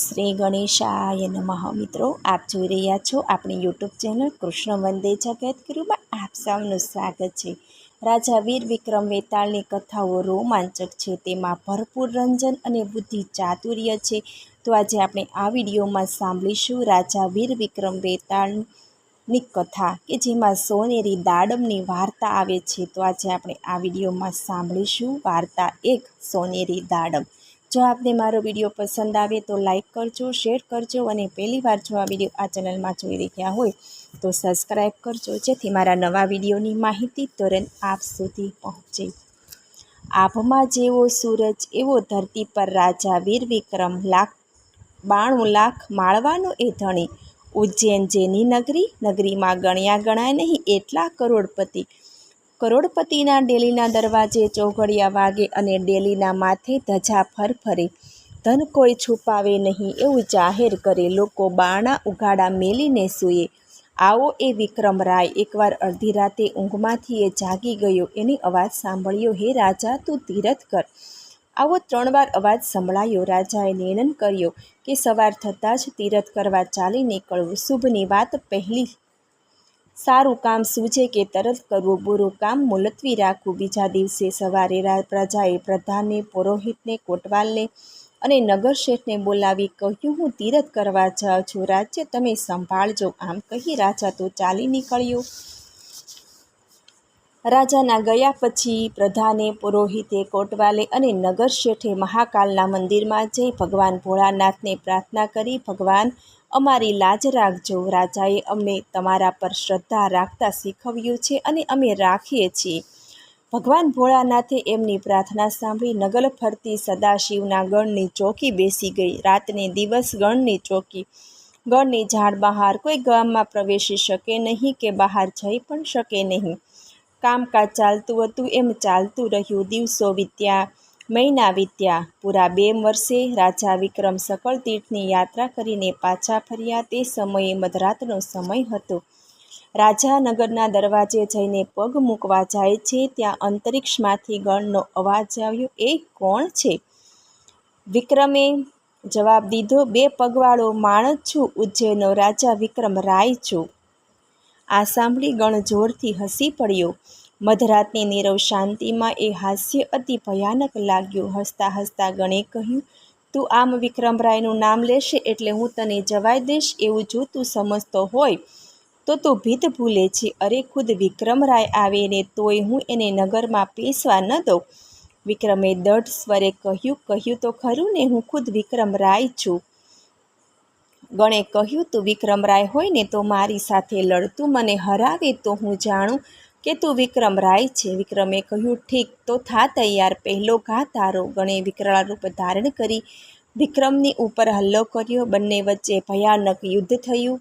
શ્રી ગણેશાય નમઃ. મિત્રો, આપ જોઈ રહ્યા છો આપણી યુટ્યુબ ચેનલ કૃષ્ણ વંદે જગત ગુરુમાં આપ સૌનું સ્વાગત છે. રાજા વીર વિક્રમ વેતાળની કથાઓ રોમાંચક છે, તેમાં ભરપૂર રંજન અને બુદ્ધિ ચાતુર્ય છે. તો આજે આપણે આ વિડીયોમાં સાંભળીશું રાજા વીર વિક્રમ વેતાળની કથા, કે જેમાં સોનેરી દાડમની વાર્તા આવે છે. તો આજે આપણે આ વિડીયોમાં સાંભળીશું વાર્તા એક, સોનેરી દાડમ. જો આપને મારો વીડિયો પસંદ આવે તો લાઈક કરજો, શેર કરજો અને પહેલીવાર જો આ વીડિયો આ ચેનલમાં જોઈ રહ્યા હોય તો સબસ્ક્રાઈબ કરજો. જેથી મારા નવા વિડીયોની માહિતી તુરંત આપ સુધી પહોંચે. આભમાં જેવો સૂરજ, એવો ધરતી પર રાજા વીર વિક્રમ લાખ, બાણું લાખ માળવાનો એ ધણી. ઉજ્જૈન જેની નગરી, નગરીમાં ગણ્યા ગણાય નહીં, એટલા કરોડપતિ કરોડપતિના ડેલીના દરવાજે ચોઘડિયા વાગે અને ડેલીના માથે ધજા ફરફરે ધન કોઈ છુપાવે નહીં એવું જાહેર કરે. લોકો બાણા ઉઘાડા મેલીને સૂએ આવો એ વિક્રમ રાય. એકવાર અડધી રાતે ઊંઘમાંથી એ જાગી ગયો. એની અવાજ સાંભળ્યો, હે રાજા, તું તીરથ કર. આવો ત્રણ વાર અવાજ સંભળાયો. રાજાએ નિર્ણય કર્યો કે સવાર થતાં જ તીરથ કરવા ચાલી નીકળવું. શુભની વાત પહેલી સારું કામ સૂજે કે તરત કરવું, બુરું કામ મુલતવી રાખવું. બીજા દિવસે સવારે પ્રજાએ પ્રધાનને પુરોહિતને, કોટવાલને અને નગરશેઠને બોલાવી કહ્યું, હું તીરથ કરવા જાઉં છું. રાજ્ય તમે સંભાળજો. આમ કહી રાજા તો ચાલી નીકળ્યો. રાજાના ગયા પછી પ્રધાને, પુરોહિતે, કોટવાલે અને નગર શેઠે મહાકાલના મંદિરમાં જઈ ભગવાન ભોળાનાથને પ્રાર્થના કરી. ભગવાન અમારી લાજ રાખજો રાજાએ અમને તમારા પર શ્રદ્ધા રાખતા શીખવ્યું છે અને અમે રાખીએ છીએ. ભગવાન ભોળાનાથે એમની પ્રાર્થના સાંભળી નગલ ફરતી સદાશિવના ગણની ચોકી બેસી ગઈ. રાતને દિવસ ગણની ચોકી. ગણની ઝાડ બહાર કોઈ ગામમાં પ્રવેશી શકે નહીં કે બહાર જઈ પણ શકે નહીં. કામકાજ ચાલતું હતું એમ ચાલતું રહ્યું. દિવસો વીત્યા. મહિના વીત્યા. પૂરા બે વર્ષે રાજા વિક્રમ સકળ તીર્થની યાત્રા કરીને પાછા ફર્યા તે સમયે મધરાતનો સમય હતો. રાજા નગરના દરવાજે જઈને પગ મૂકવા જાય છે ત્યાં અંતરિક્ષમાંથી ગણનો અવાજ આવ્યો, એ કોણ છે? વિક્રમે જવાબ દીધો, બે પગવાળો માણસ છું, ઉજ્જૈનનો રાજા વિક્રમ રાય છું. આ સાંભળી ગણ જોરથી હસી પડ્યો. મધરાતની નીરવ શાંતિમાં એ હાસ્ય અતિ ભયાનક લાગ્યું. હસતા હસતા ગણે કહ્યું, તું આમ વિક્રમરાયનું નામ લેશે એટલે હું તને જવાઈ દઈશ એવું જો તું સમજતો હોય, તો તું ભીત ભૂલે છે. અરે, ખુદ વિક્રમરાય આવે ને તોય હું એને નગરમાં પીસવા ન દઉં. વિક્રમે દઢ સ્વરે કહ્યું કહ્યું તો ખરું ને, હું ખુદ વિક્રમરાય છું. ગણે કહ્યું, તું વિક્રમરાય હોય ને તો મારી સાથે લડતું, મને હરાવે તો હું જાણું કે તું વિક્રમ રાય છે. વિક્રમે કહ્યું, ઠીક, તો થા તૈયાર. પહેલો ઘા તારો. ગણે વિકરાળ રૂપ ધારણ કરી વિક્રમની ઉપર હલ્લો કર્યો. બંને વચ્ચે ભયાનક યુદ્ધ થયું.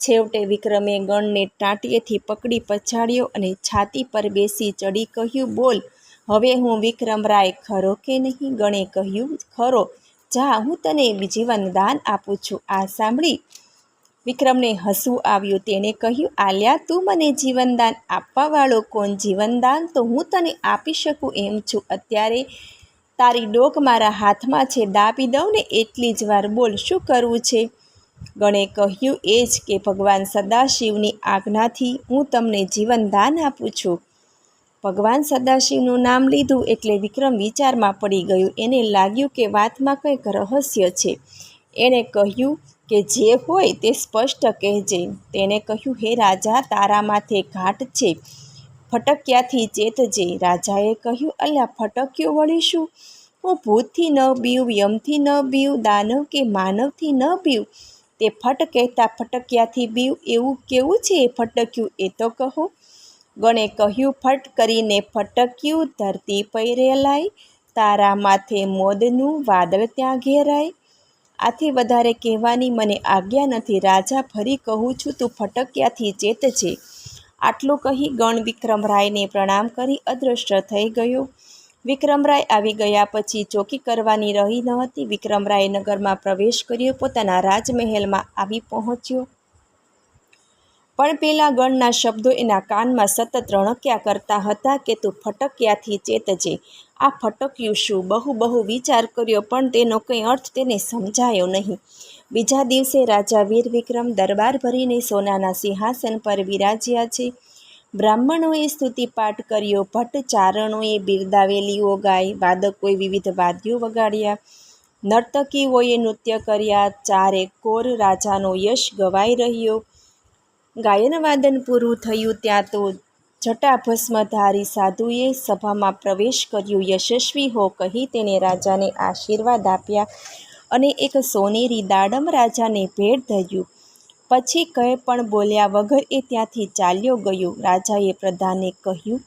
છેવટે વિક્રમે ગણને ટાંટીએથી પકડી પછાડ્યો અને છાતી પર બેસી ચડી કહ્યું, બોલ, હવે હું વિક્રમ રાય ખરો કે નહીં? ગણે કહ્યું, ખરો. જા, હું તને જીવન દાન આપું છું. આ સાંભળી વિક્રમને હસવું આવ્યું. તેણે કહ્યું, આલ્યા, તું મને જીવનદાન આપવાવાળો કોણ? જીવનદાન તો હું તને આપી શકું એમ છું. અત્યારે તારી ડોક મારા હાથમાં છે. દાબી દઉં ને એટલી જ વાર બોલ, શું કરવું છે? ગણે કહ્યું, એ જ કે ભગવાન સદાશિવની આજ્ઞાથી હું તમને જીવનદાન આપું છું. ભગવાન સદાશિવનું નામ લીધું એટલે વિક્રમ વિચારમાં પડી ગયું. એને લાગ્યું કે વાતમાં કંઈક રહસ્ય છે. એણે કહ્યું કે જે હોય તે સ્પષ્ટ કહેજે. તેણે કહ્યું, હે રાજા, તારા માથે ઘાટ છે. ફટક્યાથી ચેતજે. રાજાએ કહ્યું, અલ્યા, ફટક્યો વળીશું હું ભૂતથી ન બીવું યમથી ન બીવું દાનવ કે માનવથી ન બીવું તે ફટ કહેતા ફટક્યાથી બીવ એવું કેવું છે એ ફટક્યું? એ તો કહો. ગણે કહ્યું, ફટ કરીને ફટક્યું ધરતી પૈરેલાય તારા માથે મોદનું વાદળ ત્યાં ઘેરાય. આથી વધારે કહેવાની મને આજ્ઞા નથી. રાજા ફરી કહું છું, તું ફટક્યાથી ચેત છે. આટલું કહી ગણ વિક્રમરાયને પ્રણામ કરી અદૃશ્ય થઈ ગયો. વિક્રમરાય આવી ગયા પછી ચોકી કરવાની રહી ન હતી. વિક્રમરાય નગરમાં પ્રવેશ કર્યો, પોતાના રાજમહેલમાં આવી પહોંચ્યો. પણ પેલા ગણના શબ્દો એના કાનમાં સતત રણક્યા કરતા હતા કે તું ફટક્યાથી ચેતજે. આ ફટક્યું શું? બહુ બહુ વિચાર કર્યો પણ તેનો કંઈ અર્થ તેને સમજાયો નહીં. બીજા દિવસે રાજા વીર વિક્રમ દરબાર ભરીને સોનાના સિંહાસન પર વિરાજ્યા છે. બ્રાહ્મણોએ સ્તુતિપાઠ કર્યો ભટ્ટ ચારણોએ બિરદાવેલીઓ ગાઈ, વાદકોએ વિવિધ વાદ્યો વગાડ્યા, નર્તકીઓએ નૃત્ય કર્યા, ચારે કોર રાજાનો યશ ગવાઈ રહ્યો. ગાયન વાદન પૂરું થયું ત્યાં તો જટાભસ્મધારી સાધુએ સભામાં પ્રવેશ કર્યો યશસ્વી હો કહી તેણે રાજાને આશીર્વાદ આપ્યા અને એક સોનેરી દાડમ રાજાને ભેટ ધર્યું. પછી કંઈ પણ બોલ્યા વગર એ ત્યાંથી ચાલ્યો ગયો. રાજાએ પ્રધાને કહ્યું,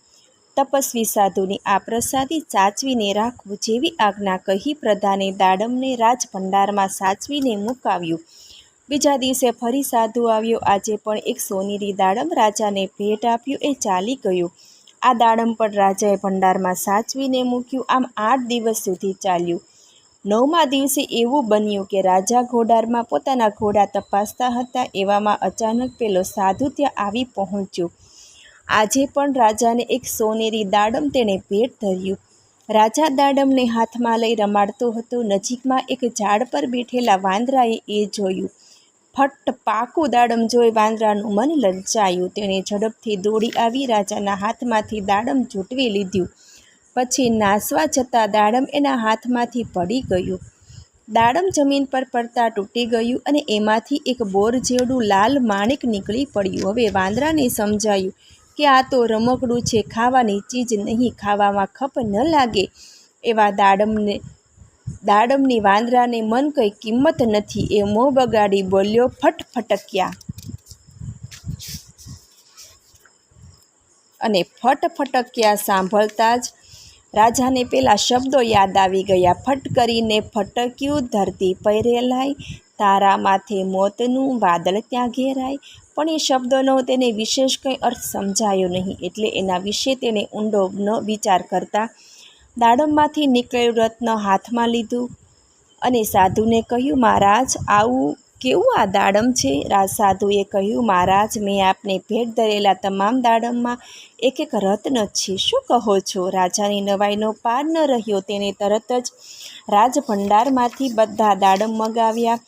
તપસ્વી સાધુની આ પ્રસાદી સાચવીને રાખવું જેવી આજ્ઞા કહી પ્રધાને દાડમને રાજભંડારમાં સાચવીને મુકાવ્યું. બીજા દિવસે ફરી સાધુ આવ્યો. આજે પણ એક સોનેરી દાડમ રાજાને ભેટ આપ્યું. એ ચાલી ગયું. આ દાડમ પણ રાજાએ ભંડારમાં સાચવીને મૂક્યું. આમ આઠ દિવસ સુધી ચાલ્યું. નવમા દિવસે એવું બન્યું કે રાજા ઘોડારમાં પોતાના ઘોડા તપાસતા હતા. એવામાં અચાનક પેલો સાધુ ત્યાં આવી પહોંચ્યો. આજે પણ રાજાને એક સોનેરી દાડમ તેણે ભેટ ધર્યું. રાજા દાડમને હાથમાં લઈ રમાડતો હતો. નજીકમાં એક ઝાડ પર બેઠેલા વાંદરાએ એ જોયું. ફટ પાકું દાડમ જોઈ વાંદરાનું મન લલચાયું. તેણે ઝડપથી દોડી આવી, રાજાના હાથમાંથી દાડમ ઝૂંટવી લીધું. પછી નાસવા જતાં દાડમ એના હાથમાંથી પડી ગયું. દાડમ જમીન પર પડતા તૂટી ગયું અને એમાંથી એક બોર જેવડું લાલ માણેક નીકળી પડ્યું. હવે વાંદરાને સમજાયું કે આ તો રમકડું છે, ખાવાની ચીજ નહીં, ખાવામાં ખપ ન લાગે એવા દાડમને દાડમની વાંદરાને મન કંઈ કિંમત નથી, એ મોં બગાડી બોલ્યો ફટ ફટક્યા. અને ફટ ફટક્યા સાંભળતા જ રાજાને પેલા શબ્દો યાદ આવી ગયા. ફટ કરીને ફટક્યું ધરતી પહેરેલાય તારા માથે મોતનું વાદળ ત્યાં ઘેરાય. પણ એ શબ્દોનો તેને વિશેષ કંઈ અર્થ સમજાયો નહીં, એટલે એના વિશે તેને ઊંડો ન વિચાર કરતા દાડમમાંથી નીકળેલું રત્ન હાથમાં લીધું અને સાધુને કહ્યું, મહારાજ, આવું કેવું આ દાડમ છે? રાજ સાધુએ કહ્યું, મહારાજ, મેં આપને ભેટ ધરેલા તમામ દાડમમાં એક એક રત્ન છે. શું કહો છો? રાજાની નવાઈનો પાર ન રહ્યો, તેને તરત જ રાજભંડારમાંથી બધા દાડમ મગાવ્યા.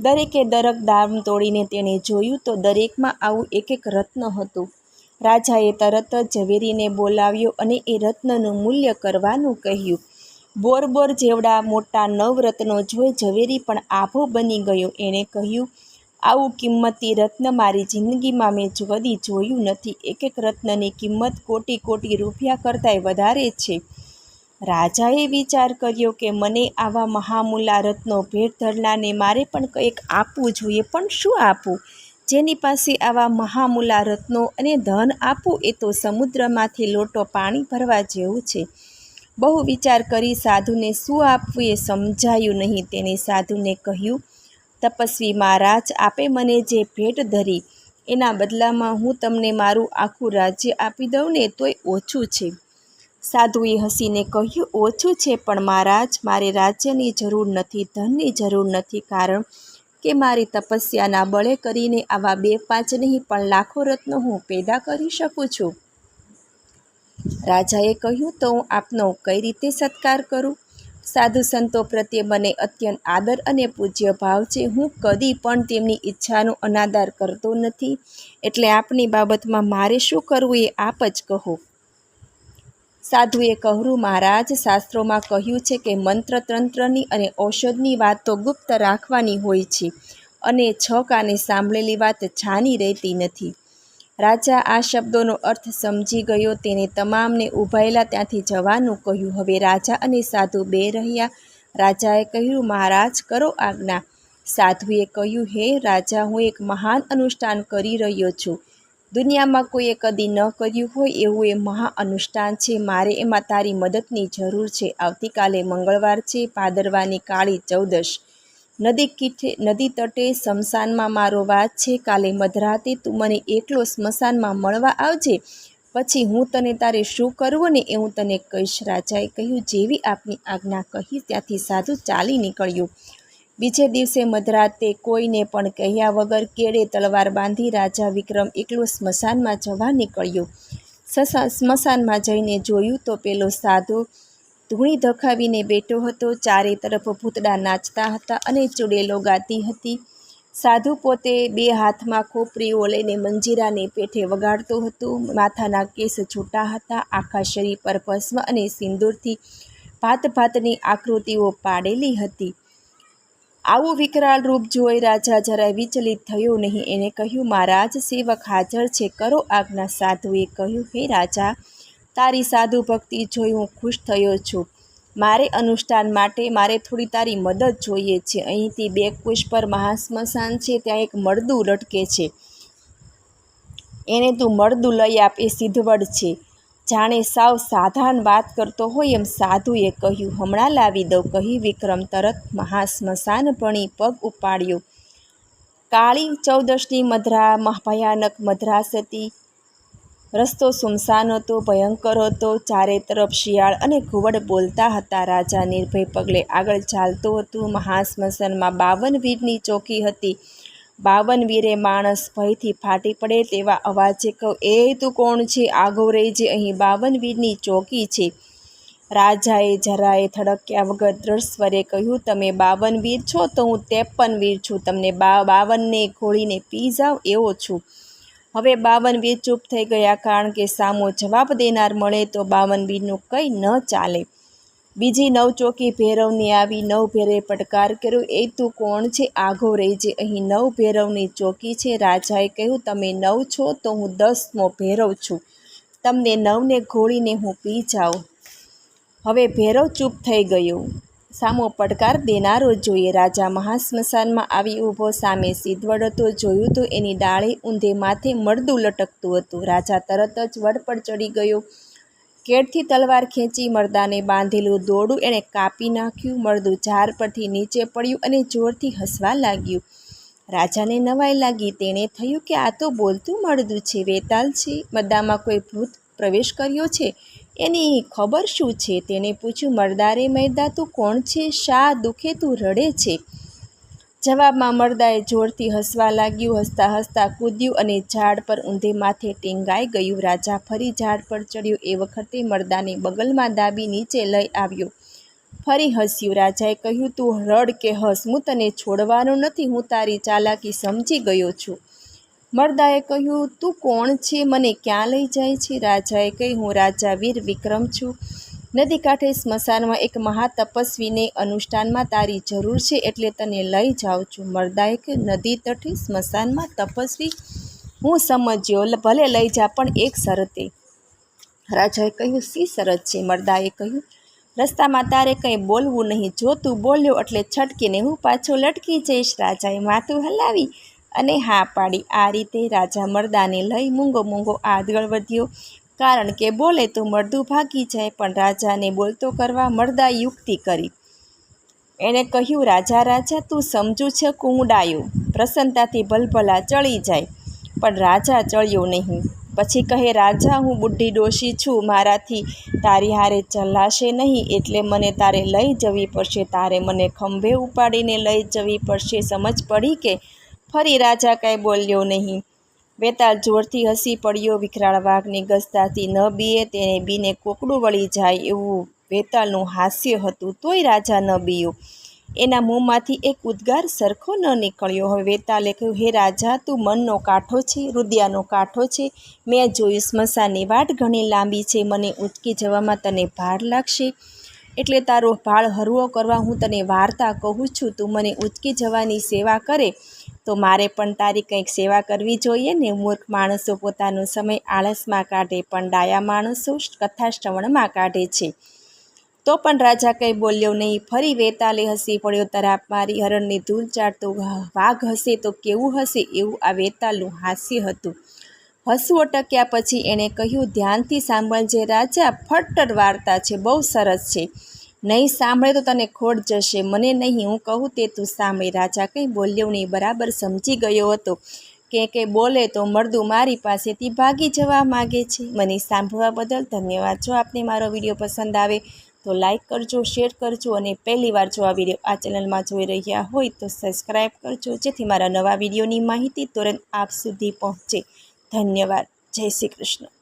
દરેકે દરેક દાડમ તોડીને તેણે જોયું તો દરેકમાં આવું એક એક રત્ન હતું. રાજાએ તરત જ ઝવેરીને બોલાવ્યો અને એ રત્નનું મૂલ્ય કરવાનું કહ્યું. બોર બોર જેવડા મોટા નવરત્નો જોઈ ઝવેરી પણ આભો બની ગયો. એણે કહ્યું, આવું કિંમતી રત્ન મારી જિંદગીમાં મેં કદી જોયું નથી. એક એક રત્નની કિંમત કોટી કોટી રૂપિયા કરતાંય વધારે છે. રાજાએ વિચાર કર્યો કે, મને આવા મહામૂલા રત્નો ભેટ ધરનારને મારે પણ કંઈક આપવું જોઈએ, પણ શું આપવું જેની પાસે આવા મહામૂલા રત્નો અને ધન આપવું એ તો સમુદ્રમાંથી લોટો પાણી ભરવા જેવું છે. બહુ વિચાર કરી સાધુને શું આપવું એ સમજાયું નહીં. તેને સાધુને કહ્યું, તપસ્વી મહારાજ, આપે મને જે ભેટ ધરી, એના બદલામાં હું તમને મારું આખું રાજ્ય આપી દઉં ને તોય ઓછું છે. સાધુએ હસીને કહ્યું, ઓછું છે પણ મહારાજ, મારે રાજ્યની જરૂર નથી, ધનની જરૂર નથી, કારણ કે મારી તપસ્યાના બળે કરીને આવા બે પાંચ નહીં, પણ લાખો રત્નો હું પેદા કરી શકું છું. રાજાએ કહ્યું, તો હું આપનો કઈ રીતે સત્કાર કરું? સાધુ સંતો પ્રત્યે મને અત્યંત આદર અને પૂજ્ય ભાવ છે. હું કદી પણ તેમની ઈચ્છાનો અનાદર કરતો નથી. એટલે આપની બાબતમાં મારે શું કરવું એ આપ જ કહો. સાધુએ કહ્યું, મહારાજ, શાસ્ત્રોમાં કહ્યું છે કે મંત્ર તંત્રની અને ઔષધની વાત તો ગુપ્ત રાખવાની હોય છે અને છ કાને સાંભળેલી વાત છાની રહેતી નથી. રાજા આ શબ્દોનો અર્થ સમજી ગયો. તેને તમામને ઊભાયેલા ત્યાંથી જવાનું કહ્યું. હવે રાજા અને સાધુ બે રહ્યા. રાજાએ કહ્યું, મહારાજ, કરો આજ્ઞા. સાધુએ કહ્યું, હે રાજા, હું એક મહાન અનુષ્ઠાન કરી રહ્યો છું. દુનિયામાં કોઈએ કદી ન કર્યું હોય એવું એ મહા અનુષ્ઠાન છે. મારે એમાં તારી મદદની જરૂર છે. આવતીકાલે મંગળવાર છે. પાદરવાની કાળી ચૌદશ. નદી કીઠે, નદી તટે સ્મશાનમાં મારો વાત છે. કાલે મધરાતે તું મને એકલો સ્મશાનમાં મળવા આવજે. પછી હું તને તારે શું કરવું ને એ હું તને કહીશ. રાજાએ કહ્યું, જેવી આપની આજ્ઞા કહી ત્યાંથી સાધુ ચાલી નીકળ્યું. બીજે દિવસે મધરાતે કોઈને પણ કહ્યા વગર કેળે તલવાર બાંધી રાજા વિક્રમ એકલો સ્મશાનમાં જવા નીકળ્યો. સ્મશાનમાં જઈને જોયું તો પેલો સાધુ ધૂણી ધખાવીને બેઠો હતો. ચારે તરફ ભૂતડા નાચતા હતા અને ચૂડેલો ગાતી હતી. સાધુ પોતે બે હાથમાં ખોપરીઓ લઈને મંજીરાને પેઠે વગાડતો હતો. માથાના કેસ છૂટા હતા. આખા શરીર પર ભસ્મ અને સિંદૂરથી ભાત ભાતની આકૃતિઓ પાડેલી હતી. આવું વિકરાળ રૂપ જોઈ રાજા જરાય વિચલિત થયો નહીં. એણે કહ્યું, મહારાજ, સેવક હાજર છે. કરો આજ્ઞા સાધુએ કહ્યું, હે રાજા, તારી સાધુ ભક્તિ જોઈ હું ખુશ થયો છું. મારે અનુષ્ઠાન માટે મારે થોડી તારી મદદ જોઈએ છે. અહીંથી બે કુશ પર મહાસ્મશાન છે. ત્યાં એક મળદું લટકે છે. એને તું મળદું લઈ આપ, એ સિદ્ધવડ છે. જાણે સાવ સાધારણ વાત કરતો હોય એમ સાધુએ કહ્યું, હમણાં લાવી દઉં, કહી વિક્રમ તરત મહાસ્મશાન ભણી પગ ઉપાડ્યો. કાળી ચૌદશની મધરા ભયાનક મદ્રાસ હતી રસ્તો સુમસાન હતો, ભયંકર હતો, ચારે તરફ શિયાળ અને ઘુવડ બોલતા હતા. રાજા નિર્ભય પગલે આગળ ચાલતો હતું. મહાસ્મશાનમાં બાવન વીરની ચોકી હતી. બાવન વીરે માણસ ભયથી ફાટી પડે તેવા અવાજે કહું, એ તું કોણ છે? આગો રહી જે અહીં બાવન વીરની ચોકી છે. રાજાએ જરાએ થડક્યા વગર દ્રઢ સ્વરે કહ્યું, તમે બાવન વીર છો તો હું ત્રેપન વીર છું. તમને બા, બાવનને ઘોળીને પી જાઉં એવો છું. હવે બાવન વીર ચૂપ થઈ ગયા. કારણ કે સામો જવાબ દેનાર મળે તો બાવન વીરનું કંઈ ન ચાલે. બીજી નવ ચોકી ભૈરવની આવી નવ ભેરે પડકાર કર્યો. એ તું કોણ છે? આઘો રહેજે અહીં નવ ભૈરવની ચોકી છે. રાજાએ કહ્યું, તમે નવ છો તો હું દસમો ભૈરવ છું. તમને નવને ઘોળીને હું પી જાઉં. હવે ભૈરવ ચૂપ થઈ ગયો. સામો પડકાર દેનારો જોઈએ. રાજા મહાસ્મશાનમાં આવી ઊભો, સામે સિદ્ધવડ હતો. જોયું તો એની ડાળે ઊંધે માથે મળદું લટકતું હતું. રાજા તરત જ વડ પર ચડી ગયો. કેડથી તલવાર ખેંચી મરદાને બાંધેલું દોરડું એણે કાપી નાખ્યું. મરદું ઝાડ પરથી નીચે પડ્યું અને જોરથી હસવા લાગ્યું. રાજાને નવાઈ લાગી. તેણે થયું કે આ તો બોલતું મળદું છે, વેતાલ છે. મરદામાં કોઈ ભૂત પ્રવેશ કર્યો છે? એની ખબર શું છે? તેણે પૂછ્યું, મરદારે મરદા તું કોણ છે? શા દુખે તું રડે છે? જવાબમાં મરદાએ જોરથી હસવા લાગ્યું, હસતા હસતા કૂદ્યું અને ઝાડ પર ઊંધે માથે ટીંગાઈ ગયું. રાજા ફરી ઝાડ પર ચડ્યો. એ વખતે મરદાને બગલમાં દાબી નીચે લઈ આવ્યો. ફરી હસ્યું. રાજાએ કહ્યું, તું રડ કે હસ. હું તને છોડવાનો નથી. હું તારી ચાલાકી સમજી ગયો છું. મરદાએ કહ્યું, તું કોણ છે? મને ક્યાં લઈ જાય છે? રાજાએ કહી હું રાજા વીર વિક્રમ છું. નદી કાંઠે સ્મશાનમાં એક મહાતપસ્વીને અનુષ્ઠાનમાં તારી જરૂર છે એટલે તને લઈ જાઉં છું. મરદાએ કે નદી તટે સ્મશાનમાં તપસ્વી, હું સમજ્યો ભલે લઈ જા, પણ એક શરતે. રાજાએ કહ્યું સી શરત છે? મરદાએ કહ્યું, રસ્તામાં તારે કંઈ બોલવું નહીં. જો તું બોલ્યો એટલે છટકીને હું પાછો લટકી જઈશ. રાજાએ માથું હલાવી અને હા પાડી. આ રીતે રાજા મરદાને લઈ મૂંગો મૂંગો આગળ વધ્યો. કારણ કે બોલે તો મરદું ભાગી જાય, પણ રાજાને બોલતો કરવા મળદા યુક્તિ કરી. એણે કહ્યું, રાજા રાજા, તું સમજુ છે કુંડાયું. પ્રસન્નતાથી ભલભલા ચડી જાય, પણ રાજા ચડ્યો નહીં. પછી કહે, રાજા, હું બુઢી ડોશી છું. મારાથી તારી હારે ચલાશે નહીં, એટલે મને તારે લઈ જવી પડશે. તારે મને ખંભે ઉપાડીને લઈ જવી પડશે. સમજ પડી કે ફરી રાજા કાંઈ બોલ્યો નહીં. વેતાળ જોરથી હસી પડ્યો, વિકરાળ વાઘની ગસતાથી ન બીએ તેને બીને કોકડું વળી જાય એવું વેતાળનું હાસ્ય હતું, તોય રાજા ન બીયો. એના મોંમાંથી એક ઉદ્ગાર સરખો ન નીકળ્યો. હવે વેતાલે કહ્યું, હે રાજા, તું મનનો કાંઠો છે હૃદયાનો કાંઠો છે. મેં જોયું સ્મશાનની વાટ ઘણી લાંબી છે, મને ઉચકી જવામાં તને ભાર લાગશે. એટલે તારો ભાળ હરવો કરવા હું તને વાર્તા કહું છું. તું મને ઉચકી જવાની સેવા કરે. તો મારે પણ તારી કંઈક સેવા કરવી જોઈએ ને મૂર્ખ માણસો પોતાનો સમય આળસમાં કાઢે પણ ડાયા માણસો કથા શ્રવણમાં કાઢે છે. તો પણ રાજા કંઈ બોલ્યો નહીં, ફરી વેતાલે હસી પડ્યો, તરાપ મારી હરણની ધૂળ ચાટતો વાઘ હશે તો કેવું હશે? એવું આ વેતાલનું હાસ્ય હતું. હસવું અટક્યા પછી એણે કહ્યું, ધ્યાનથી સાંભળજે રાજા ફટ્ટર વાર્તા છે, બહુ સરસ છે. નહીં સાંભળે તો તને ખોટ જશે. મને નહીં, હું કહું તે તું સાંભળે રાજા. કંઈ બોલ્યો નહીં, બરાબર સમજી ગયો હતો. કે કે બોલે તો મળદું મારી પાસેથી ભાગી જવા માગે છે. મને સાંભળવા બદલ ધન્યવાદ. જો આપને મારો વીડિયો પસંદ આવે તો લાઈક કરજો, શેર કરજો અને પહેલી વાર જો આ વીડિયો આ ચેનલમાં જોઈ રહ્યા હોય તો સબસ્ક્રાઈબ કરજો. જેથી મારા નવા વિડીયોની માહિતી તુરંત આપ સુધી પહોંચે. ધન્યવાદ. જય શ્રી કૃષ્ણ.